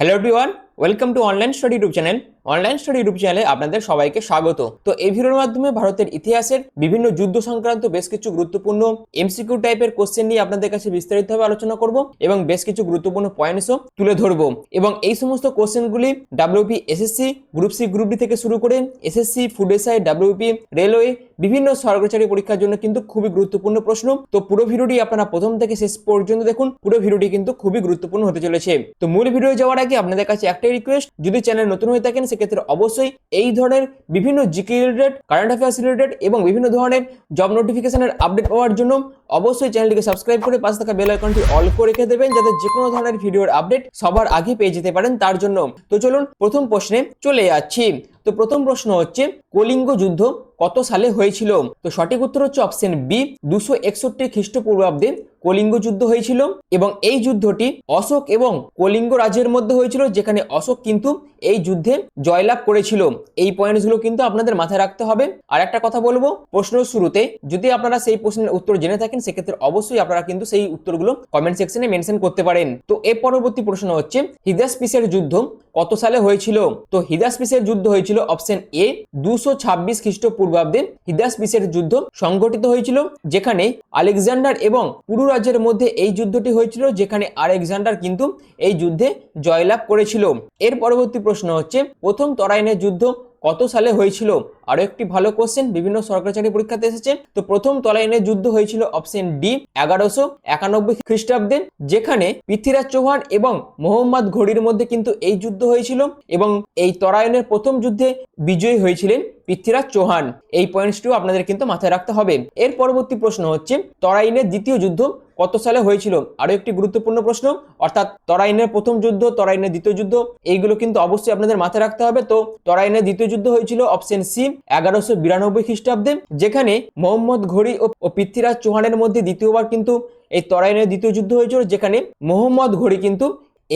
Hello everyone welcome to online study YouTube channel online study YouTube চ্যানেলে আপনাদের সবাইকে স্বাগত। তো এই ভিডিওর মাধ্যমে ভারতের ইতিহাসের বিভিন্ন যুদ্ধ সংক্রান্ত বেশ কিছু গুরুত্বপূর্ণ এমসিকিউ টাইপের কোশ্চেন নিয়ে আপনাদের কাছে বিস্তারিতভাবে আলোচনা করব এবং বেশ কিছু গুরুত্বপূর্ণ পয়েন্টসও তুলে ধরবো। এবং এই সমস্ত কোশ্চেনগুলি WP SSC group C group D থেকে শুরু করে SSC food SI WP railway বিভিন্ন সরকারি পরীক্ষার জন্য কিন্তু খুবই গুরুত্বপূর্ণ প্রশ্ন। তো পুরো ভিডিওটি আপনারা প্রথম থেকে শেষ পর্যন্ত দেখুন, পুরো ভিডিওটি কিন্তু খুবই গুরুত্বপূর্ণ হতে চলেছে। তো মূল ভিডিও যাওয়ার আগে আপনাদের কাছে একটাই রিকোয়েস্ট যদি চ্যানেল নতুন হয়ে থাকেন সেক্ষেত্রে অবশ্যই এই ধরনের বিভিন্ন GK related current affairs related এবং বিভিন্ন ধরনের জব নোটিফিকেশনের আপডেট পাওয়ার জন্য অবশ্যই চ্যানেলটিকে সাবস্ক্রাইব করে পাশে থাকা বেল আইকনটি অল করে রেখে দেবেন যাতে যে কোনো ধরনের ভিডিওর আপডেট সবার আগে পেয়ে যেতে পারেন তার জন্য। তো চলুন প্রথম প্রশ্নে চলে যাচ্ছি। তো প্রথম প্রশ্ন হচ্ছে, কলিঙ্গ যুদ্ধ কত সালে হয়েছিল? তো সঠিক উত্তর হচ্ছে অপশন বি দুশো একষট্টি খ্রিস্টপূর্বাব্দে কলিঙ্গ যুদ্ধ হয়েছিল এবং এই যুদ্ধটি অশোক এবং কলিঙ্গ রাজ্যের মধ্যে হয়েছিল, যেখানে অশোক কিন্তু এই যুদ্ধে জয়লাভ করেছিল। এই পয়েন্টসগুলো কিন্তু আপনাদের মাথায় রাখতে হবে। আর একটা কথা বলব প্রশ্ন শুরুতে যদি আপনারা সেই প্রশ্নের উত্তর জেনে থাকেন, সেক্ষেত্রে অবশ্যই আপনারা কিন্তু সেই উত্তরগুলো কমেন্ট সেকশনে মেনশন করতে পারেন। তো এর পরবর্তী প্রশ্ন হচ্ছে, হিদাসপিসের যুদ্ধ কত সালে হয়েছিল? তো হিদাসপিসের যুদ্ধ হয়েছিল অপশন এ দুশো ছাব্বিশ খ্রিস্টপূর্বাব্দে। হিদাসপিসের যুদ্ধ সংগঠিত হয়েছিল, যেখানে আলেকজান্ডার এবং পুরু রাজ্যের মধ্যে এই যুদ্ধটি হয়েছিল, যেখানে আলেকজান্ডার কিন্তু এই যুদ্ধে জয়লাভ করেছিল। এর পরবর্তী প্রশ্ন হচ্ছে, প্রথম তরাইনের যুদ্ধ কত সালে হয়েছিল? আরও একটি ভালো কোশ্চেন বিভিন্ন সরকারি চাকরি পরীক্ষাতে এসেছে। তো প্রথম তলাইনের যুদ্ধ হয়েছিল অপশন ডি এগারোশো একানব্বই খ্রিস্টাব্দে, যেখানে পৃথ্বীরাজ চৌহান এবং মোহাম্মদ ঘড়ির মধ্যে কিন্তু এই যুদ্ধ হয়েছিল এবং এই তরায়নের প্রথম যুদ্ধে বিজয়ী হয়েছিলেন পৃথ্বীরাজ চৌহান। এই পয়েন্টসটিও আপনাদের কিন্তু মাথায় রাখতে হবে। এর পরবর্তী প্রশ্ন হচ্ছে, তরাইনের দ্বিতীয় যুদ্ধ কত সালে হয়েছিল? আরও একটি গুরুত্বপূর্ণ প্রশ্ন, অর্থাৎ তরাইনের প্রথম যুদ্ধ, তরাইনের দ্বিতীয় যুদ্ধ, এইগুলো কিন্তু অবশ্যই আপনাদের মাথায় রাখতে হবে। তো তরাইনের দ্বিতীয় যুদ্ধ হয়েছিল অপশন সি এগারোশো বিরানব্বই খ্রিস্টাব্দে, যেখানে মোহাম্মদ ঘড়ি ও পৃথ্বীরাজ চৌহানের মধ্যে দ্বিতীয়বার কিন্তু এই তরাইনের দ্বিতীয় যুদ্ধ হয়েছিল, যেখানে মোহাম্মদ ঘড়ি কিন্তু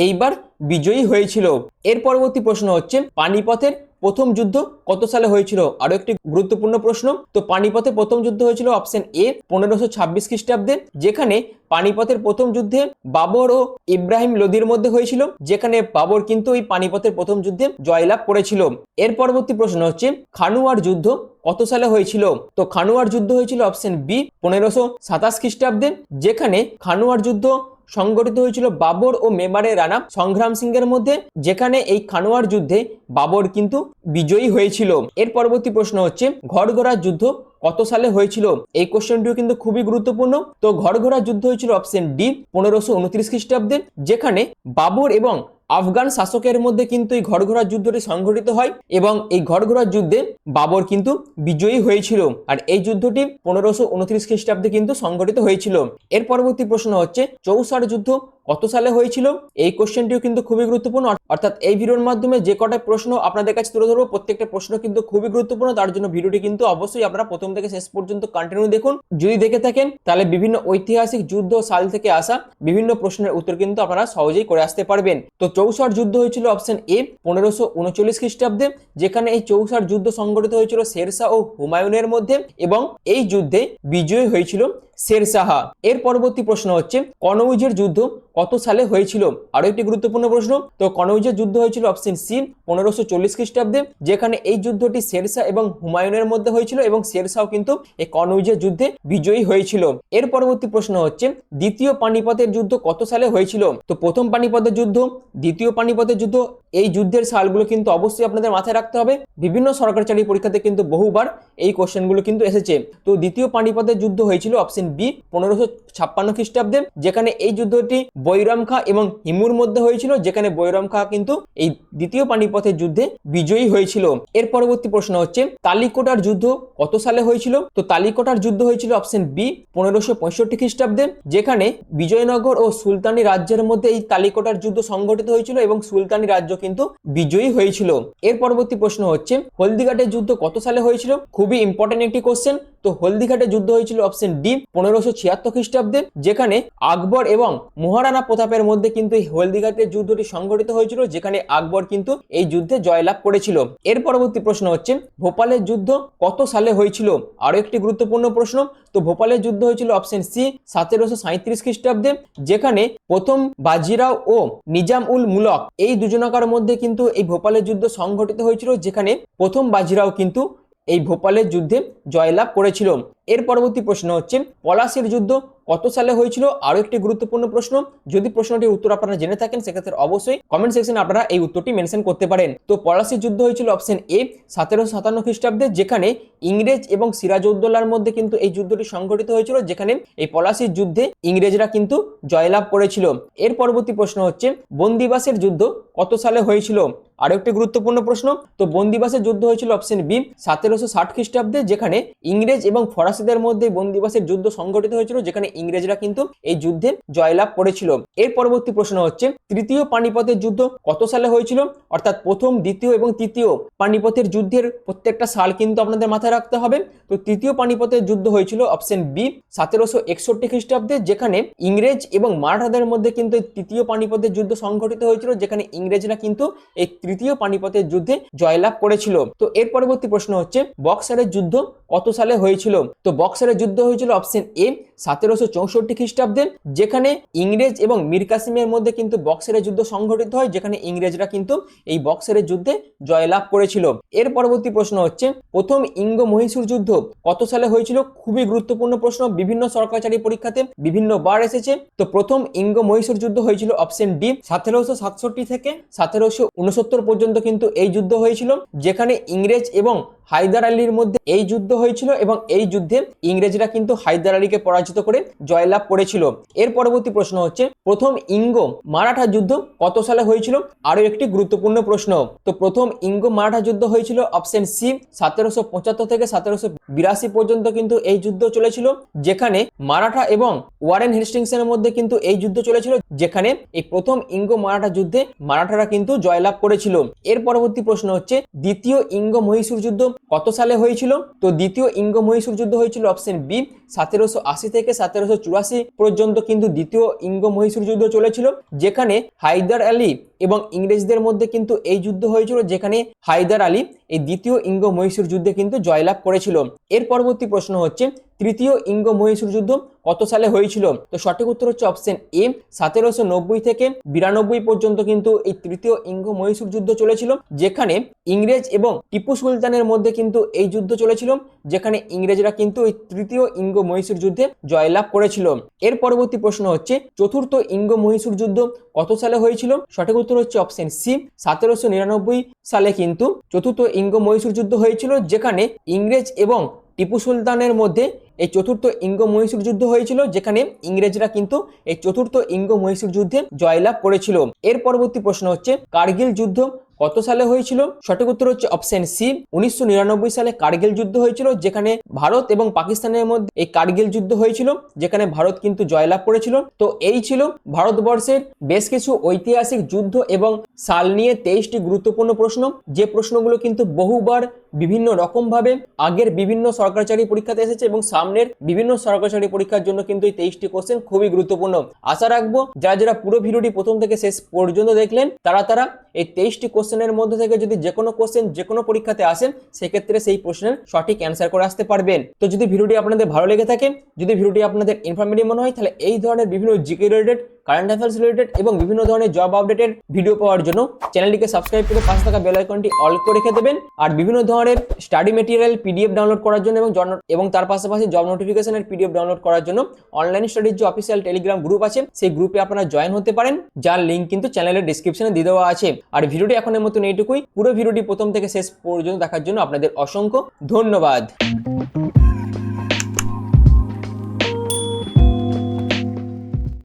এইবার বিজয়ী হয়েছিল। এর পরবর্তী প্রশ্ন হচ্ছে, পানিপথের প্রথম যুদ্ধ কত সালে হয়েছিল? আরও একটি গুরুত্বপূর্ণ প্রশ্ন, তো পানিপথে প্রথম যুদ্ধ হয়েছিল অপশন এ পনেরোশো ছাব্বিশ খ্রিস্টাব্দে, যেখানে পানিপথের প্রথম যুদ্ধে বাবর ও ইব্রাহিম লোদির মধ্যে হয়েছিল, যেখানে বাবর কিন্তু এই পানিপথের প্রথম যুদ্ধে জয়লাভ করেছিল। এর পরবর্তী প্রশ্ন হচ্ছে, খানুয়ার যুদ্ধ কত সালে হয়েছিল? তো খানুয়ার যুদ্ধ হয়েছিল অপশন বি পনেরোশো সাতাশ খ্রিস্টাব্দে, যেখানে খানুয়ার যুদ্ধ সংগঠিত হয়েছিল বাবর ও মেমারে রানা সংগ্রাম সিংহের মধ্যে, যেখানে এই খানোয়ার যুদ্ধে বাবর কিন্তু বিজয়ী হয়েছিল। এর পরবর্তী প্রশ্ন হচ্ছে ঘরঘরা যুদ্ধ কত সালে হয়েছিল? এই কোশ্চেনটিও কিন্তু খুবই গুরুত্বপূর্ণ। তো ঘরঘরা যুদ্ধ হয়েছিল অপশন ডি পনেরোশো উনত্রিশ খ্রিস্টাব্দে, যেখানে বাবর এবং আফগান শাসকের মধ্যে কিন্তু এই ঘরঘোড়ার যুদ্ধটি সংঘটিত হয় এবং এই ঘরঘোড়ার যুদ্ধে বাবর কিন্তু বিজয়ী হয়েছিল। আর এই যুদ্ধটি পনেরোশো উনত্রিশ খ্রিস্টাব্দে কিন্তু সংঘটিত হয়েছিল। এর পরবর্তী প্রশ্ন হচ্ছে চৌসার যুদ্ধ কত সালে হয়েছিল? এই কোশ্চেনটিও কিন্তু খুবই গুরুত্বপূর্ণ। অর্থাৎ এই ভিডিওর মাধ্যমে যে কটা প্রশ্ন আপনাদের কাছে তুলে ধরবো, প্রত্যেকটা প্রশ্ন কিন্তু খুবই গুরুত্বপূর্ণ। তার জন্য ভিডিওটি কিন্তু অবশ্যই আপনারা প্রথম থেকে শেষ পর্যন্ত কন্টিনিউ দেখুন। যদি দেখে থাকেন, তাহলে বিভিন্ন ঐতিহাসিক যুদ্ধ সাল থেকে আসা বিভিন্ন প্রশ্নের উত্তর কিন্তু আপনারা সহজেই করে আসতে পারবেন। তো চৌসার যুদ্ধ হয়েছিল অপশন এ পনেরোশো উনচল্লিশ খ্রিস্টাব্দে, যেখানে এই চৌসার যুদ্ধ সংগঠিত হয়েছিল শেরশাহ ও হুমায়ুনের মধ্যে এবং এই যুদ্ধে বিজয়ী হয়েছিল শেরশাহা। এর পরবর্তী প্রশ্ন হচ্ছে কনৌজের যুদ্ধ কত সালে হয়েছিল? আরও একটি গুরুত্বপূর্ণ প্রশ্ন, তো কনৌজের যুদ্ধ হয়েছিল অপশন সি, পনেরোশো চল্লিশ খ্রিস্টাব্দে, যেখানে এই যুদ্ধটি শেরশাহ এবং হুমায়ুনের মধ্যে হয়েছিল এবং শেরশাহ কিন্তু এই কনৌজের যুদ্ধে বিজয়ী হয়েছিল। এর পরবর্তী প্রশ্ন হচ্ছে, দ্বিতীয় পানিপথের যুদ্ধ কত সালে হয়েছিল? তো প্রথম পানিপথের যুদ্ধ, দ্বিতীয় পানিপথের যুদ্ধ, এই যুদ্ধের সালগুলো কিন্তু অবশ্যই আপনাদের মাথায় রাখতে হবে। বিভিন্ন সরকারি পরীক্ষাতে কিন্তু বহুবার এই কোশ্চেনগুলো কিন্তু এসেছে। তো দ্বিতীয় পানিপথের যুদ্ধ হয়েছিল অপশন বি পনেরোশো ছাপ্পান্ন খ্রিস্টাব্দে, যেখানে এই যুদ্ধটি বৈরাম খা এবং হিমুর মধ্যে হয়েছিল, যেখানে বৈরাম খা কিন্তু এই দ্বিতীয় পানিপথের যুদ্ধে বিজয়ী হয়েছিল। এর পরবর্তী প্রশ্ন হচ্ছে, তালিকোটার যুদ্ধ কত সালে হয়েছিল? তো তালিকোটার যুদ্ধ হয়েছিল অপশন বি পনেরোশো পঁয়ষট্টি খ্রিস্টাব্দে, যেখানে বিজয়নগর ও সুলতানি রাজ্যের মধ্যে এই তালিকোটার যুদ্ধ সংগঠিত হয়েছিল এবং সুলতানি রাজ্য কিন্তু বিজয়ী হয়েছিল। এর পরবর্তী প্রশ্ন হচ্ছে, হলদিঘাটের যুদ্ধ কত সালে হয়েছিল? খুবই ইম্পর্টেন্ট একটি কোশ্চেন তো হলদিঘাটে যুদ্ধ হয়েছিল অপশন ডি, পনেরোশো ছিয়াত্তর খ্রিস্টাব্দে, যেখানে আকবর এবং মহারানা প্রতাপের মধ্যে কিন্তু এই হলদিঘাটের যুদ্ধটি সংঘটিত হয়েছিল, যেখানে আকবর কিন্তু এই যুদ্ধে জয়লাভ করেছিল। এর পরবর্তী প্রশ্ন হচ্ছে, ভোপালের যুদ্ধ কত সালে হয়েছিল? আরও একটি গুরুত্বপূর্ণ প্রশ্ন, তো ভোপালের যুদ্ধ হয়েছিল অপশন সি, সতেরোশো সাঁত্রিশ খ্রিস্টাব্দে, যেখানে প্রথম বাজিরাও ও নিজাম উল মুলক এই দুজনকার মধ্যে কিন্তু এই ভোপালের যুদ্ধ সংঘটিত হয়েছিল, যেখানে প্রথম বাজিরাও কিন্তু এই ভোপালের যুদ্ধে জয়লাভ করেছিল। এর পরবর্তী প্রশ্ন হচ্ছে, পলাশির যুদ্ধ কত সালে হয়েছিল? আরও একটি গুরুত্বপূর্ণ প্রশ্ন, যদি প্রশ্নটির উত্তর আপনারা জেনে থাকেন, সেক্ষেত্রে অবশ্যই কমেন্ট সেকশনে আপনারা এই উত্তরটি মেনশন করতে পারেন। তো পলাশির যুদ্ধ হয়েছিল অপশন এ সতেরোশো সাতান্ন খ্রিস্টাব্দে, যেখানে ইংরেজ এবং সিরাজউদ্দৌলার মধ্যে কিন্তু এই যুদ্ধটি সংঘটিত হয়েছিল, যেখানে এই পলাশির যুদ্ধে ইংরেজরা কিন্তু জয়লাভ করেছিল। এর পরবর্তী প্রশ্ন হচ্ছে, বন্দিবাসের যুদ্ধ কত সালে হয়েছিল? আরও একটি গুরুত্বপূর্ণ প্রশ্ন, তো বন্দিবাসের যুদ্ধ হয়েছিল অপশন বি সতেরোশো ষাট খ্রিস্টাব্দে, যেখানে ইংরেজ এবং ফরাসিদের মধ্যে বন্দিবাসের যুদ্ধ সংঘটিত হয়েছিল, যেখানে ইংরেজরা কিন্তু এই যুদ্ধে জয়লাভ করেছিল। এর পরবর্তী প্রশ্ন হচ্ছে, তৃতীয় পানিপথের যুদ্ধ কত সালে হয়েছিল? অর্থাৎ প্রথম, দ্বিতীয় এবং তৃতীয় পানিপথের যুদ্ধের প্রত্যেকটা সাল কিন্তু আপনাদের মাথায় রাখতে হবে। তো তৃতীয় পানিপথের যুদ্ধ হয়েছিল অপশন বি, সতেরোশো একষট্টি খ্রিস্টাব্দে, যেখানে ইংরেজ এবং মারাঠাদের মধ্যে কিন্তু তৃতীয় পানিপথের যুদ্ধ সংঘটিত হয়েছিল, যেখানে ইংরেজরা কিন্তু এই তৃতীয় পানিপথের যুদ্ধে জয়লাভ করেছিল। তো এর পরবর্তী প্রশ্ন হচ্ছে, বক্সারের যুদ্ধ কত সালে হয়েছিল? তো বক্সারের যুদ্ধ হয়েছিল অপশন এ সতেরোশো চৌষট্টি খ্রিস্টাব্দে, যেখানে ইংরেজ এবং মীর কাসিমের মধ্যে কিন্তু বক্সারের যুদ্ধ সংঘটিত হয়, যেখানে ইংরেজরা কিন্তু এই বক্সারের যুদ্ধে জয়লাভ করেছিল। এর পরবর্তী প্রশ্ন হচ্ছে, প্রথম ইঙ্গ মহীশূর যুদ্ধ কত সালে হয়েছিল? খুবই গুরুত্বপূর্ণ প্রশ্ন, বিভিন্ন সরকারি পরীক্ষাতে বিভিন্ন বার এসেছে। তো প্রথম ইঙ্গ মহীশূর যুদ্ধ হয়েছিল অপশন ডি সতেরোশো সাতষট্টি থেকে সতেরোশো উনসত্তর পর্যন্ত কিন্তু এই যুদ্ধ হয়েছিল, যেখানে ইংরেজ এবং হায়দার আলীর মধ্যে এই যুদ্ধ হয়েছিল এবং এই যুদ্ধে ইংরেজরা কিন্তু হায়দার আলীকে পরাজিত করে জয়লাভ করেছিল। এর পরবর্তী প্রশ্ন হচ্ছে, প্রথম ইঙ্গ মারাঠা যুদ্ধ কত সালে হয়েছিল? আরও একটি গুরুত্বপূর্ণ প্রশ্ন, তো প্রথম ইঙ্গ মারাঠা যুদ্ধ হয়েছিল অপশন সি, সতেরোশো পঁচাত্তর থেকে সতেরোশো বিরাশি পর্যন্ত কিন্তু এই যুদ্ধ চলেছিল, যেখানে মারাঠা এবং ওয়ারেন হেস্টিংসের মধ্যে কিন্তু এই যুদ্ধ চলেছিল, যেখানে এই প্রথম ইঙ্গ মারাঠা যুদ্ধে মারাঠারা কিন্তু জয়লাভ করেছিল। এর পরবর্তী প্রশ্ন হচ্ছে, দ্বিতীয় ইঙ্গ মহীশূর যুদ্ধ কত সালে হয়েছিল? তো দ্বিতীয় ইঙ্গ মহীশূর যুদ্ধ হয়েছিল অপশন বি সতেরোশো আশি থেকে সতেরোশো চুরাশি পর্যন্ত কিন্তু দ্বিতীয় ইঙ্গ মহীশূর যুদ্ধ চলেছিল, যেখানে হায়দার আলী এবং ইংরেজদের মধ্যে কিন্তু এই যুদ্ধ হয়েছিল, যেখানে হায়দার আলী এই দ্বিতীয় ইঙ্গ মহীশূর যুদ্ধে কিন্তু জয়লাভ করেছিল। এর পরবর্তী প্রশ্ন হচ্ছে, তৃতীয় ইঙ্গ মহীশূর যুদ্ধ কত সালে হয়েছিল? তো সঠিক উত্তর হচ্ছে অপশন এ সতেরোশো নব্বই থেকে বিরানব্বই পর্যন্ত কিন্তু এই তৃতীয় ইঙ্গ মহীশূর যুদ্ধ চলেছিল, যেখানে ইংরেজ এবং টিপু সুলতানের মধ্যে কিন্তু এই যুদ্ধ চলেছিল, যেখানে ইংরেজরা কিন্তু এই তৃতীয় ইঙ্গ মহীশূর যুদ্ধে জয়লাভ করেছিল। এর পরবর্তী প্রশ্ন হচ্ছে, চতুর্থ ইঙ্গ মহীশূর যুদ্ধ কত সালে হয়েছিল? সঠিক উত্তর হচ্ছে অপশন সি সতেরোশো নিরানব্বই সালে কিন্তু চতুর্থ ইঙ্গ মহীশূর যুদ্ধ হয়েছিল, যেখানে ইংরেজ এবং টিপু সুলতানের মধ্যে এই চতুর্থ ইঙ্গ মহীশূর যুদ্ধ হয়েছিল, যেখানে ইংরেজরা কিন্তু এই চতুর্থ ইঙ্গ মহীশূর যুদ্ধে জয়লাভ করেছিল। এর পরবর্তী প্রশ্ন হচ্ছে, কার্গিল যুদ্ধ কত সালে হয়েছিল? সঠিক উত্তর হচ্ছে অপশন সি উনিশশো নিরানব্বই সালে কার্গিল যুদ্ধ হয়েছিল, যেখানে ভারত এবং পাকিস্তানের মধ্যে এই কার্গিল যুদ্ধ হয়েছিল, যেখানে ভারত কিন্তু জয়লাভ করেছিল। তো এই ছিল ভারতবর্ষের বেশ কিছু ঐতিহাসিক যুদ্ধ এবং সাল নিয়ে তেইশটি গুরুত্বপূর্ণ প্রশ্ন। যে প্রশ্নগুলো কিন্তু বহুবার বিভিন্ন রকম ভাবে আগের বিভিন্ন সরকারি পরীক্ষাতে এসেছে এবং সামনের বিভিন্ন সরকারি পরীক্ষার জন্য কিন্তু এই তেইশটি কোশ্চেন খুবই গুরুত্বপূর্ণ। আশা রাখব, যারা যারা পুরো ভিডিওটি প্রথম থেকে শেষ পর্যন্ত দেখলেন, তারা তারা এই তেইশটি কোশ্চেনের মধ্যে থেকে যদি যে কোনো কোশ্চেন যে কোনো পরীক্ষাতে আসেন, সেক্ষেত্রে সেই প্রশ্নের সঠিক অ্যান্সার করে আসতে পারবেন। তো যদি ভিডিওটি আপনাদের ভালো লেগে থাকে, যদি ভিডিওটি আপনাদের ইনফরমেটিভ মনে হয়, তাহলে এই ধরনের বিভিন্ন GK related current affairs related এবং বিভিন্ন ধরনের জব আপডেটের ভিডিও পাওয়ার জন্য চ্যানেলটিকে সাবস্ক্রাইব করে পাশে থাকা বেল আইকনটি অল করে রেখে দেবেন। আর বিভিন্ন ধরনের স্টাডি মেটেরিয়াল পিডিএফ ডাউনলোড করার জন্য এবং এবং তার পাশাপাশি জব নোটিফিকেশনের পিডিএফ ডাউনলোড করার জন্য অনলাইন স্টাডির যে অফিসিয়াল টেলিগ্রাম গ্রুপ আছে, সেই গ্রুপে আপনারা জয়েন হতে পারেন। যার লিঙ্ক কিন্তু চ্যানেলের ডিসক্রিপশনে দিয়ে দেওয়া আছে। আর ভিডিওটি এখনের মতন এইটুকুই। পুরো ভিডিওটি প্রথম থেকে শেষ পর্যন্ত দেখার জন্য আপনাদের অসংখ্য ধন্যবাদ।